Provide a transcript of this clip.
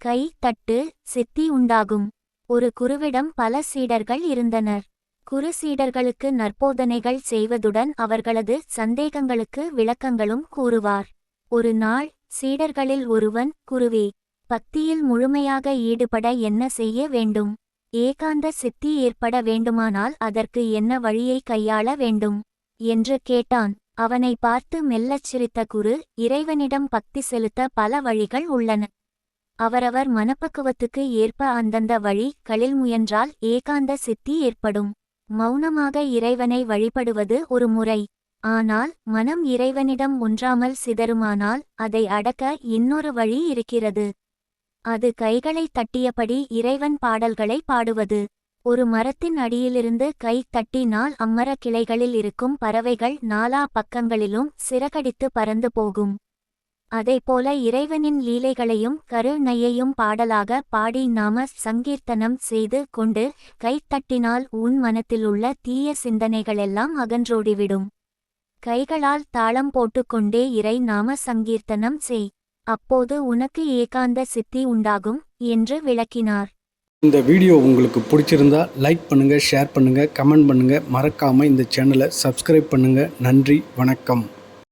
கை தட்டு சித்தி உண்டாகும். ஒரு குருவிடம் பல சீடர்கள் இருந்தனர். குரு சீடர்களுக்கு நற்போதனைகள் செய்வதுடன் அவர்களது சந்தேகங்களுக்கு விளக்கங்களும் கூறுவார். ஒரு நாள் சீடர்களில் ஒருவன் குருவே பக்தியில் முழுமையாக ஈடுபட என்ன செய்ய வேண்டும்? ஏகாந்த சித்தி ஏற்பட வேண்டுமானால் அதற்கு என்ன வழியை கையாள வேண்டும்? என்று கேட்டான். அவனை பார்த்து மெல்லச் சிரித்த குரு இறைவனிடம் பக்தி செலுத்த பல வழிகள் உள்ளன. அவரவர் மனப்பக்குவத்துக்கு ஏற்ப அந்தந்த வழி களில் முயன்றால் ஏகாந்த சித்தி ஏற்படும். மௌனமாக இறைவனை வழிபடுவது ஒரு முறை. ஆனால் மனம் இறைவனிடம் ஒன்றாமல் சிதறுமானால் அதை அடக்க இன்னொரு வழி இருக்கிறது. அது கைகளை தட்டியபடி இறைவன் பாடல்களை பாடுவது. ஒரு மரத்தின் அடியிலிருந்து கை தட்டினால் அம்மர கிளைகளில் இருக்கும் பறவைகள் நாலா பக்கங்களிலும் சிறகடித்து பறந்து போகும். அதைப்போல இறைவனின் லீலைகளையும் கருணையையும் பாடலாக பாடி நாம சங்கீர்த்தனம் செய்து கொண்டு கைத்தட்டினால் உன் மனத்திலுள்ள தீய சிந்தனைகளெல்லாம் அகன்றோடிவிடும். கைகளால் தாளம் போட்டுக்கொண்டே இறை நாம சங்கீர்த்தனம் செய். அப்போது உனக்கு ஏகாந்த சித்தி உண்டாகும் என்று விளக்கினார். இந்த வீடியோ உங்களுக்கு பிடிச்சிருந்தா லைக் பண்ணுங்கள் ஷேர் பண்ணுங்கள் கமெண்ட் பண்ணுங்கள் மறக்காமல் இந்த சேனலை சப்ஸ்கிரைப் பண்ணுங்கள் நன்றி வணக்கம்.